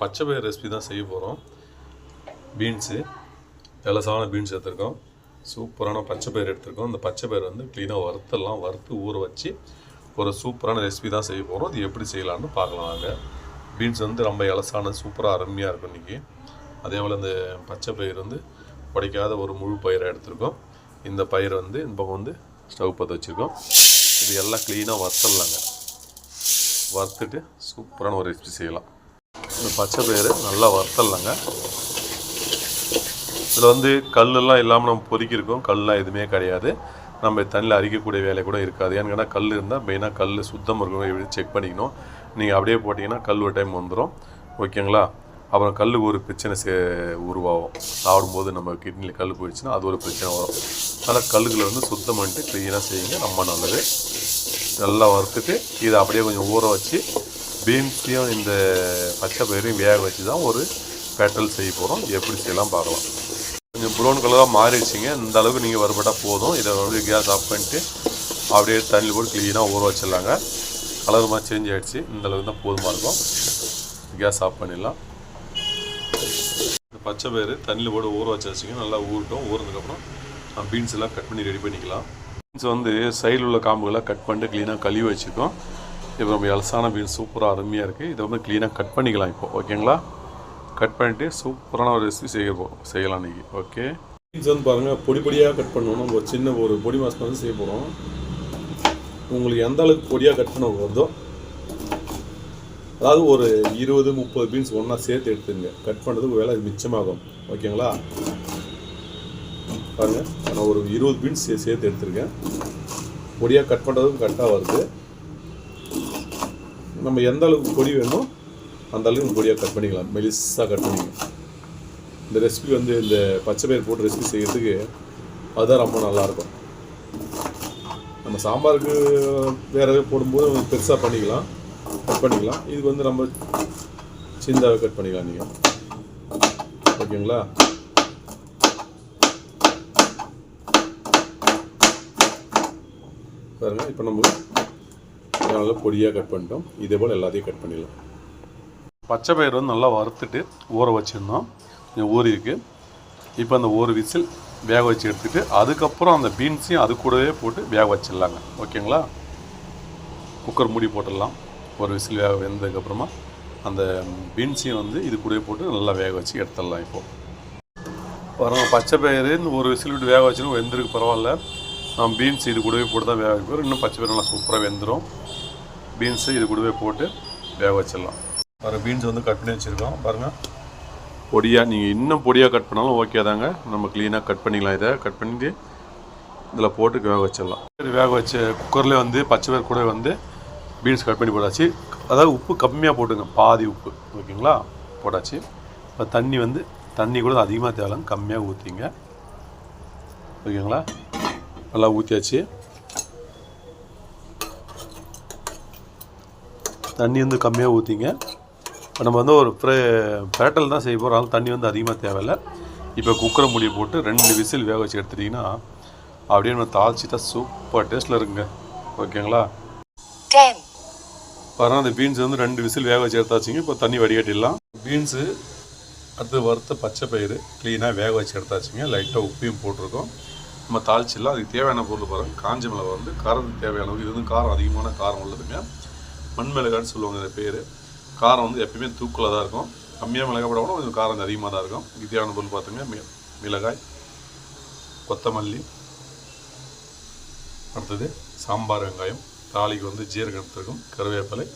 பச்சை பயிர் ரெசிபி தான் செய்ய போகிறோம் பீன்ஸு இலசான பீன்ஸ் எடுத்துருக்கோம். சூப்பரான பச்சை பயிர் எடுத்துருக்கோம். இந்த பச்சை பயிர் வந்து க்ளீனாக வறுத்தெல்லாம் வறுத்து ஊற வச்சு ஒரு சூப்பரான ரெசிபி தான் செய்ய போகிறோம் இது எப்படி செய்யலாம்னு பார்க்கலாம் நாங்கள் பீன்ஸ் வந்து ரொம்ப இலசான சூப்பராக அருமையாக இருக்கும் இன்றைக்கி அதே போல் இந்த பச்சை பயிர் வந்து உடைக்காத ஒரு முழு பயிரை எடுத்திருக்கோம். இந்த பயிர் வந்து இந்த பக்கம் வந்து ஸ்டவ் பற்ற வச்சுருக்கோம். இது எல்லாம் க்ளீனாக வறுத்தரலாங்க வறுத்துட்டு சூப்பரான ஒரு ரெசிபி செய்யலாம். இந்த பச்சை பயிறு நல்லா வறுத்தரலாங்க. இதில் வந்து கல்லெல்லாம் இல்லாமல் நம்ம பொறுக்கியிருக்கோம் கல்லாம் எதுவுமே கிடையாது. நம்ம தண்ணியில் அரிக்கக்கூடிய வேலை கூட இருக்காது. ஏன்னு கேட்டால் கல் இருந்தால் மெயினாக கல் சுத்தம் இருக்கணும் எப்படி செக் பண்ணிக்கணும். நீங்கள் அப்படியே போட்டிங்கன்னா கல் ஒரு டைம் வந்துடும். ஓகேங்களா? அப்புறம் கல் ஒரு பிரச்சனை சே உருவாகும். சாப்பிடும்போது நம்ம கிட்னியில் கல் போயிடுச்சுன்னா அது ஒரு பிரச்சனை வரும். அதனால் கல்லுகளை வந்து சுத்தம் பண்ணிட்டு க்ளீனாக செய்யுங்க. ரொம்ப நல்லது. நல்லா வறுத்துட்டு இதை அப்படியே கொஞ்சம் ஊற வச்சு பீன்ஸையும் இந்த பச்சை பயிரையும் வேக வச்சு தான் ஒரு பேட்டல் செய்ய போகிறோம் எப்படி செய்யலாம் பார்க்கலாம். கொஞ்சம் ப்ரௌன் கலராக மாறிடுச்சிங்க. இந்த அளவுக்கு நீங்கள் வறுபட்டால் போதும். இதை வந்து கேஸ் ஆஃப் பண்ணிட்டு அப்படியே தண்ணியில் போட்டு க்ளீனாக ஊற வச்சிடலாங்க. கலர் மாதிரி சேஞ்ச் ஆகிடுச்சு இந்த அளவுக்கு தான் போதுமாக இருக்கும். கேஸ் ஆஃப் பண்ணிடலாம். இந்த பச்சை பயிறு தண்ணியில் போட்டு ஊற வச்சு நல்லா ஊறட்டும். ஊறினதுக்கப்புறம் பீன்ஸ் எல்லாம் கட் பண்ணி ரெடி பண்ணிக்கலாம். பீன்ஸ் வந்து சைடில் உள்ள காம்புகளாக கட் பண்ணிட்டு க்ளீனாக கழுவி வச்சுக்கோம் இப்போ நம்ம எலசான பீன்ஸ் சூப்பராக அருமையாக இருக்குது இதை வந்து க்ளீனாக கட் பண்ணிக்கலாம் இப்போ ஓகேங்களா? கட் பண்ணிட்டு சூப்பரான ஒரு ரெசிபி செய்யப்போ செய்யலாம் இன்றைக்கி ஓகே? பீன்ஸ் வந்து பாருங்கள் பொடி பொடியாக கட் பண்ணணும். நம்ம ஒரு சின்ன ஒரு பொடி மாஸ்க் வந்து செய்ய போகிறோம் உங்களுக்கு எந்த அளவுக்கு பொடியாக கட் பண்ண வருதோ அதாவது ஒரு இருபது முப்பது பீன்ஸ் ஒன்றா சேர்த்து எடுத்துங்க. கட் பண்ணுறதுக்கு வேலை மிச்சமாகும் ஓகேங்களா? பாருங்கள் நான் ஒரு இருபது பீன்ஸ் சேர்த்து எடுத்துருக்கேன். பொடியாக கட் பண்ணுறதுக்கும் கரெக்டாக வருது. நம்ம எந்த அளவுக்கு பொடி வேணுமோ அந்த அளவுக்கு பொடியாக கட் பண்ணிக்கலாம். மெலிசாக கட் பண்ணிக்கலாம். இந்த ரெசிபி வந்து இந்த பச்சை பயிர் போட்டு ரெசிபி செய்கிறதுக்கு அதுதான் ரொம்ப நல்லாயிருக்கும். நம்ம சாம்பாருக்கு வேறு போடும்போது பெருசாக பண்ணிக்கலாம். கட் பண்ணிக்கலாம். இதுக்கு வந்து நம்ம சின்னதாக கட் பண்ணிக்கலாம் நீங்கள் ஓகேங்களா? பாருங்கள் இப்போ நம்ம நல்லா பொடியாக கட் பண்ணிட்டோம். இதே போல் எல்லாத்தையும் கட் பண்ணிடலாம். பச்சை பயிர் வந்து நல்லா வறுத்துட்டு ஊற வச்சுருந்தோம். கொஞ்சம் ஊறிருக்கு இப்போ அந்த ஒரு விசில் வேக வச்சு எடுத்துகிட்டு அதுக்கப்புறம் அந்த பீன்ஸையும் அது கூடவே போட்டு வேக வச்சிடலாங்க. ஓகேங்களா? குக்கர் மூடி போட்டுடலாம். ஒரு விசில் வேக வெந்ததுக்கப்புறமா அந்த பீன்ஸையும் வந்து இது கூடவே போட்டு நல்லா வேக வச்சு எடுத்துடலாம் இப்போது பாருங்க பச்சை பயிறு இந்த ஒரு விசில் விட்டு வேக வச்சுன்னு வெந்திருக்கு பரவாயில்ல. நம்ம பீன்ஸ் இது கூடவே போட்டு தான் வேக வைக்கிறோம் இன்னும் பச்சை பயிர் நல்லா சூப்பராக வெந்துடும் பீன்ஸு இது கூடவே போட்டு வேக வச்சிடலாம். பாருங்கள் பீன்ஸ் வந்து கட் பண்ணி வச்சுருக்கோம். பாருங்கள் பொடியாக நீங்கள் இன்னும் பொடியாக கட் பண்ணாலும் ஓகே தாங்க. நம்ம க்ளீனாக கட் பண்ணிக்கலாம் இதை. கட் பண்ணிட்டு இதில் போட்டு வேக வச்சிடலாம். சரி வேக வச்ச குக்கரில் வந்து பச்சை பயிர் கூட வந்து பீன்ஸ் கட் பண்ணி போட்டாச்சு. அதாவது உப்பு கம்மியாக போட்டுங்க பாதி உப்பு. ஓகேங்களா போட்டாச்சு. இப்போ தண்ணி வந்து தண்ணி கூட அதிகமாக தேவையில்ல கம்மியாக ஊற்றிங்க ஓகேங்களா நல்லா ஊற்றியாச்சு தண்ணி வந்து கம்மியாக ஊற்றிங்க இப்போ நம்ம வந்து ஒரு ப்ரே பேட்டல் தான் செய்ய போகிறோம் அதனால தண்ணி வந்து அதிகமாக தேவையில்லை. இப்போ குக்கரை மூடி போட்டு ரெண்டு விசில் வேக வச்சு எடுத்துட்டிங்கன்னா அப்படியே நம்ம தாளிச்சிட்டா சூப்பர் டேஸ்ட்டில் இருக்குங்க. ஓகேங்களா? 10, பாருங்கள் அந்த பீன்ஸ் வந்து ரெண்டு விசில் வேக வச்சு எடுத்தாச்சுங்க. இப்போ தண்ணி வடிகட்டிடலாம். பீன்ஸு அடுத்து வறுத்த பச்சை பயிறு க்ளீனாக வேக வச்சு எடுத்தாச்சுங்க. லைட்டாக உப்பையும் போட்டிருக்கோம். நம்ம தாளிச்சிடலாம். அதுக்கு தேவையான பொருள் பாருங்கள் காஞ்ச மிளகா வந்து காரத்துக்கு தேவையான அளவு. இது வந்து காரம் அதிகமான காரம் உள்ளதுங்க. மண் மிளகான்னு சொல்லுவாங்க இந்த பேர். காரம் வந்து எப்பயுமே தூக்கலாக தான் இருக்கும் கம்மியாக மிளகாய் போடாமல் கொஞ்சம் காரம் அதிகமாக தான் இருக்கும். இதுக்கு பொருள் பார்த்துங்க மி மிளகாய் கொத்தமல்லி அடுத்தது சாம்பார் வெங்காயம் தாளிக்கு வந்து ஜீரகம் எடுத்துருக்கும் கருவேப்பிலை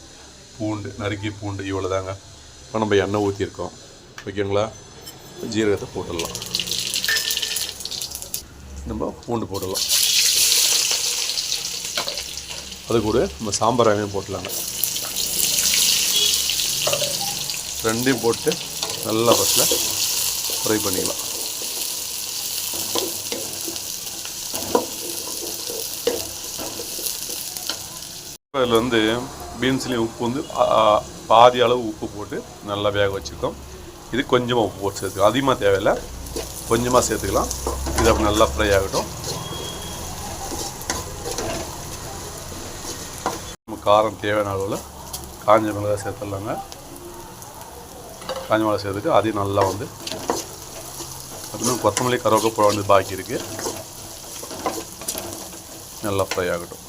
பூண்டு நறுக்கி பூண்டு இவ்வளோ தாங்க இப்போ நம்ம எண்ணெய் ஊற்றிருக்கோம் ஓகேங்களா? ஜீரகத்தை போட்டுடலாம். நம்ம பூண்டு போட்டுடலாம். அது கூட நம்ம சாம்பார் வெங்காயம் போட்டலாங்க ரெண்டையும் போட்டு நல்லா ஃபஸ்ட்டில் ஃப்ரை பண்ணிக்கலாம். அதில் வந்து பீன்ஸ்லேயும் உப்பு வந்து பாதி அளவு உப்பு போட்டு நல்லா வேக வச்சுருக்கோம். இது கொஞ்சமாக உப்பு போட்டு சேர்த்துக்கலாம். அதிகமாக தேவையில்லை. கொஞ்சமாக சேர்த்துக்கலாம். இது அப்படி நல்லா ஃப்ரை ஆகட்டும். காரம் தேவையான அளவில் காஞ்ச மிளகாய் சேர்த்துடலாங்க. காஞ்ச மிளகா சேர்த்துட்டு அதையும் நல்லா வந்து இன்னும் கொத்தமல்லி கருவேப்பிலை போட வேண்டியது பாக்கி இருக்குது நல்லா ஃப்ரை ஆகட்டும்.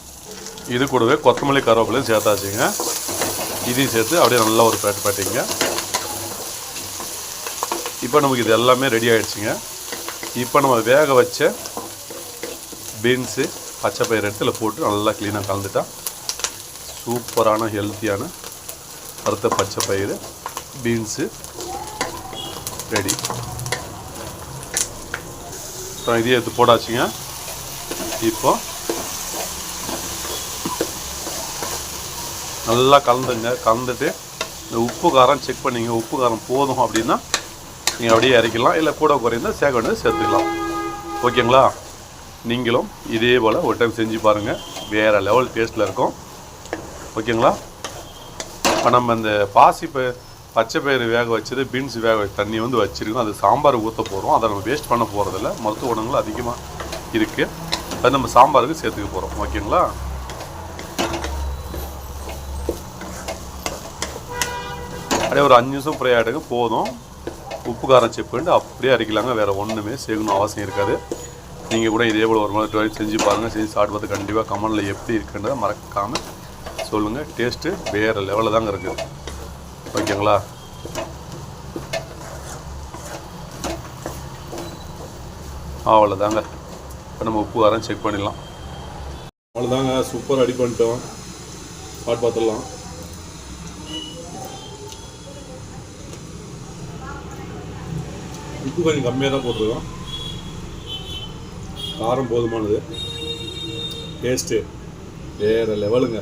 இது கூடவே கொத்தமல்லி கருவேப்பிலையும் சேர்த்தாச்சுங்க. இதையும் சேர்த்து அப்படியே நல்லா ஒரு பேட்டு பேட்டிங்க. இப்போ நமக்கு இது எல்லாமே ரெடி ஆகிடுச்சிங்க இப்போ நம்ம வேக வச்ச பீன்ஸு பச்சை பயிர் எடுத்து இதில் போட்டு நல்லா க்ளீனாக கலந்துட்டா சூப்பரான ஹெல்த்தியான வறுத்த பச்சை பயிறு பீன்ஸு ரெடி அப்புறம் இதையும் எடுத்து போடாச்சுங்க. இப்போ நல்லா கலந்துங்க. கலந்துட்டு இந்த உப்பு காரம் செக் பண்ணிங்க. உப்பு காரம் போதும் அப்படின்னா நீங்கள் அப்படியே இறக்கலாம் இல்லை கூட குறைந்தா சேர்க்க வேண்டியது சேர்த்துக்கலாம். ஓகேங்களா? நீங்களும் இதே போல் ஒரு டைம் செஞ்சு பாருங்கள் வேறு லெவல் டேஸ்ட்டில் இருக்கும். ஓகேங்களா? இப்போ நம்ம இந்த பாசி பச்சை பயிறு வேக வச்சது பீன்ஸ் வேக வச்ச தண்ணி வந்து வச்சுருக்கோம். அது சாம்பார் ஊற்ற போகிறோம் அதை நம்ம வேஸ்ட் பண்ண போகிறதில்ல மருத்துவ குணங்கள் அதிகமாக இருக்குது அது நம்ம சாம்பாருக்கு சேர்த்துக்க போகிறோம் ஓகேங்களா? அப்படியே ஒரு அஞ்சு நிமிஷம் ஃப்ரை ஆகிடுங்க போதும். உப்பு காரம் செக் பண்ணிட்டு அப்படியே அரைக்கலாங்க. வேறு ஒன்றுமே சேர்க்கணும் அவசியம் இருக்காது. நீங்கள் கூட இதே போல் ஒரு மாதிரி ட்ரை செஞ்சு பாருங்கள் செஞ்சு சாப்பிட்டு பார்த்து கண்டிப்பாக கமெண்டில் எப்படி இருக்குன்றதை மறக்காமல் சொல்லுங்கள் டேஸ்ட்டு வேறு லெவலில் தாங்க இருக்குது ஓகேங்களா? அவ்வளோதாங்க இப்போ நம்ம உப்பு காரம் செக் பண்ணிடலாம். அவ்வளோதாங்க சூப்பர் அடி பண்ணிட்டோம். பாட்டு பார்த்துடலாம் உப்பு கொஞ்சம் கம்மியாக தான் போட்டிருக்கோம். காரம் போதுமானது. டேஸ்ட்டு வேறு லெவலுங்க.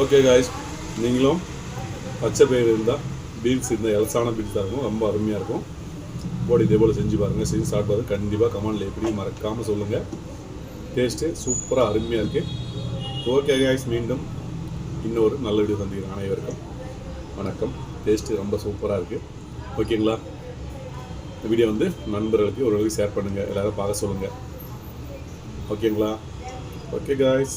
ஓகே காய்ஸ் நீங்களும் பச்சை பயிர் இருந்தால் பீன்ஸ் இருந்தால் எலசான பீன்ஸாக இருக்கும். ரொம்ப அருமையாக இருக்கும். போடி இதே போல் செஞ்சு பாருங்கள் செஞ்சு சாப்பிட்டு கண்டிப்பாக கமெண்டில் எப்படி மறக்காமல் சொல்லுங்கள் டேஸ்ட்டு சூப்பராக அருமையாக இருக்குது ஓகே காய்ஸ் மீண்டும் இன்னொரு நல்ல வீடியோ சந்திக்கிறேன் அனைவருக்கும். வணக்கம். டேஸ்ட்டு ரொம்ப சூப்பராக இருக்குது ஓகேங்களா இந்த வீடியோ வந்து நண்பர்களுக்கு ஒரு ஷேர் பண்ணுங்கள் எல்லோரும் பார்க்க சொல்லுங்கள் ஓகேங்களா? Okay guys